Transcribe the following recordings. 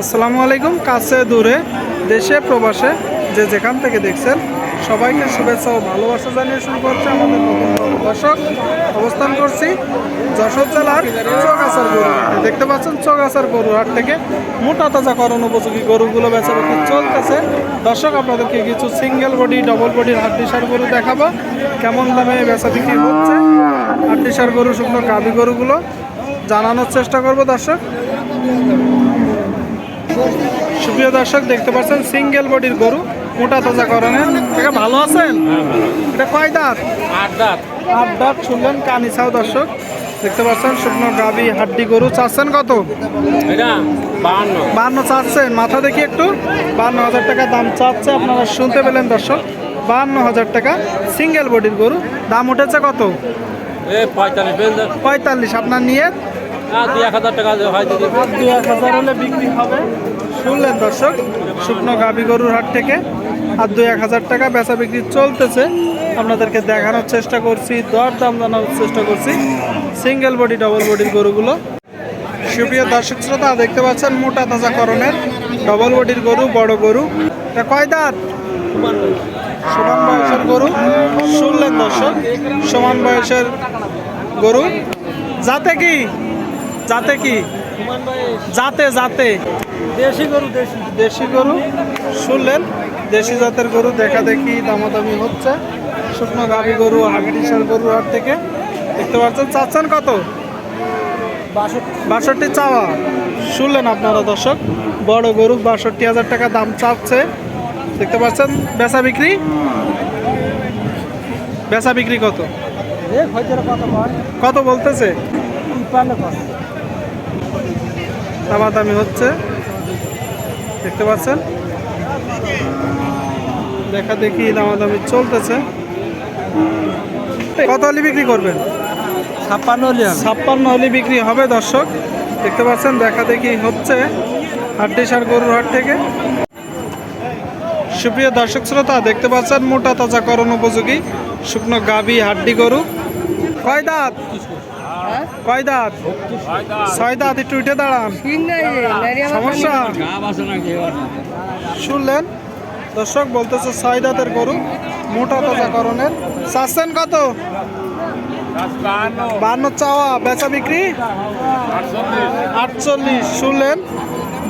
আসসালামু আলাইকুম, কাছে দূরে, দেশে, প্রবাসে, যে যেখান থেকে দেখছেন, সবাইকে শুভেচ্ছা ও ভালোবাসা জানিয়ে শুরু করছে আমাদের দর্শক, অবস্থান করছি যশোর জেলার চৌগাছার গরু দেখতে পাচ্ছেন চৌগাছার গরু হাট থেকে মোটা তাজা করণ উপযোগী গরুগুলো বেচা বিক্রি চলতেছে। দর্শক, আপনাদেরকে কিছু সিঙ্গেল বডি ডবল বডির হাড্ডিসার গরু দেখাবো। কেমন দামে বেচা বিক্রি হচ্ছে? হাড্ডিসার গরু, শুকনো গাভি গরুগুলো জানানোর চেষ্টা করব দর্শক। সুপ্রিয় দর্শক দেখতে পাচ্ছেন সিঙ্গেল বডির গরু মোটা তাজা করণের এটা ভালো আছেন? এটা কয় দাঁত? আট দাঁত। আট দাঁত শুনলেন কানিছাও দর্শক। দেখতে পাচ্ছেন শুকনো গাবি হাড্ডি গরু চাচ্ছেন কত? বান্ন চাচ্ছেন। মাথা দেখি একটু। বান্ন হাজার টাকা দাম চাচ্ছে আপনারা শুনতে পেলেন দর্শক। বান্ন হাজার টাকা সিঙ্গেল বডির গরু দাম উঠেছে কত? পঁয়তাল্লিশ। পঁয়তাল্লিশ। আপনার নিয়ে দুই এক হাজার টাকা হয় আর দুই এক হাজার হলে বিক্রি হবে। শুনলেন দর্শক, শুকনো গাবি গরুর হাট থেকে আর দুই এক হাজার টাকা বেচা বিক্রি চলতেছে। আপনাদেরকে দেখানোর চেষ্টা করছি দর দাম জানানোর চেষ্টা করছি। সিঙ্গেল বডি ডবল বডির গরুগুলো। সুপ্রিয় দর্শক শ্রোতা, দেখতে পাচ্ছেন মোটা তাজা করণের ডবল বডির গরু, বড় গরু। এটা কয় দাঁত? সমান বয়সের গরু। শুনলেন দর্শক, সমান বয়সের গরু। যাতে কি? যাতে কি? যাতে যাতে দেশি গরু দেশি। দেশি গরু। শুনলেন? দেশি জাতের গরু দেখা দেখি দামাদামি হচ্ছে। শুকনো গাভি গরু হাগডিসার গরু হাট থেকে। দেখতে পাচ্ছেন চাচ্ছেন কত? বাষট্টি চাওয়া। শুনলেন আপনারা দর্শক? বড় গরু বাষট্টি হাজার টাকা দাম চাচ্ছে। দেখতে পাচ্ছেন বেচা বিক্রি? বেচা বিক্রি কত? কত বলতেছে? দামাদামি হচ্ছে। দেখতে পাচ্ছেন? দেখা দেখি দামাদামি চলতেছে। কত হলে বিক্রি করবেন? ছাপ্পান্ন ছাপ্পান্ন হলে বিক্রি হবে দর্শক। দেখতে পাচ্ছেন দেখা দেখি হচ্ছে হাড্ডিসার গরুর হাট থেকে। সুপ্রিয় দর্শক শ্রোতা দেখতে পাচ্ছেন মোটা তাজা করণ উপযোগী শুকনো গাবি হাড্ডি গরু। কয় দাঁত? কয় দাঁত? ছয় দাঁত একটু উঠে দাঁড়ান। সমস্যা? শুনলেন? দর্শক বলতেছে ছয় দাঁতের গরু মোটা তাজা করণের। চাচ্ছেন কত? বান্ন চাওয়া বেচা বিক্রি? আটচল্লিশ। শুনলেন?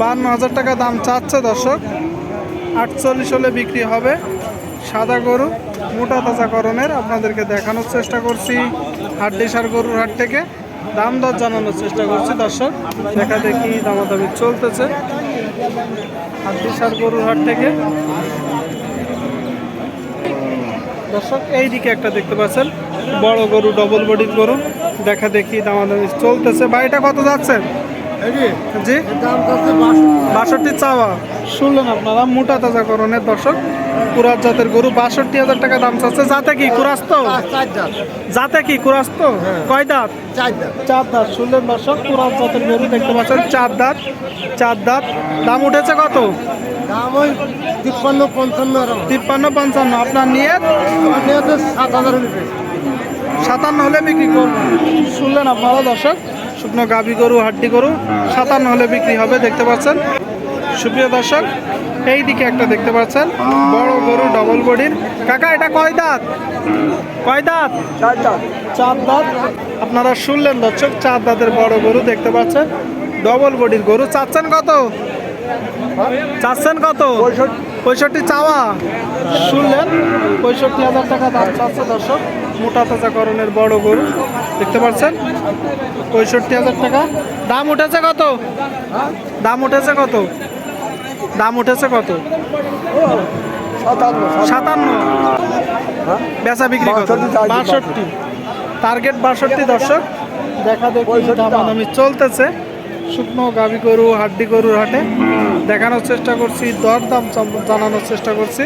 বান্ন হাজার টাকা দাম চাচ্ছে দর্শক। আটচল্লিশ হলে বিক্রি হবে সাদা গরু। মোটা তাজা করণের আপনাদেরকে দেখানোর চেষ্টা করছি হাড্ডিসার গরুর হাট থেকে। দাম দর জানানোর চেষ্টা করছি দর্শক। দেখা দেখি দামাদামি চলতেছে। হাড্ডিসার গরুর হাট থেকে। দর্শক এই দিকে একটা দেখতে পাচ্ছেন, বড় গরু ডবল বডির গরু। দেখা দেখি দামাদামি চলতেছে। বাড়িটা কত যাচ্ছেন জি। বাষট্টি। চাওয়া। শুনলেন আপনারা মোটা তাজা করণের দর্শক। কুরাস জাতের গরু বাষট্টি হাজার টাকা দাম চাচ্ছে। যাতে কি? কুরাস তো? যাতে কি? কুরাস তো? কয় দাঁত? চার দাঁত। শুনলেন দর্শক কুরাস জাতের গরু দেখতে পাচ্ছেন চার দাঁত। চার দাঁত। দাম উঠেছে কত? দাম ওই তিপ্পান্ন পঞ্চান্ন তিপ্পান্ন পঞ্চান্ন। আপনার নিয়ে সাত হাজার সাতান্ন হলে বিক্রি করবেন। শুনলেন আপনারা দর্শক শুকনো গাভি গরু হাড্ডি গরু সাতান্ন হলে বিক্রি হবে দেখতে পাচ্ছেন। সুপ্রিয় দর্শক এই দিকে একটা দেখতে পাচ্ছেন বড় গরু ডবল বডির কাকা এটা কয় দাঁত? কয় দাঁত? চার দাম চার দাঁত। আপনারা শুনলেন দর্শক চার দাঁতের বড় গরু দেখতে পাচ্ছেন। ডবল বডির গরু চাচ্ছেন কত? চাচ্ছেন কত? পঁয়ষট্টি চাওয়া। শুনলেন? পঁয়ষট্টি হাজার টাকা দাম চাচ্ছে দর্শক। মোটা তাজা করণের বড় গরু। দেখতে পাচ্ছেন? পঁয়ষট্টি হাজার টাকা। দাম উঠেছে কত? দাম উঠেছে কত? দাম উঠেছে কত? সাতান্ন। বেচা বিক্রি কত? বাষট্টি, বাষট্টি টার্গেট বাষট্টি দর্শক। দেখা দেখি দামাদামি চলতেছে। শুকনো গাভি গরু হাড্ডি গরুর হাটে দেখানোর চেষ্টা করছি দর দাম জানানোর চেষ্টা করছি।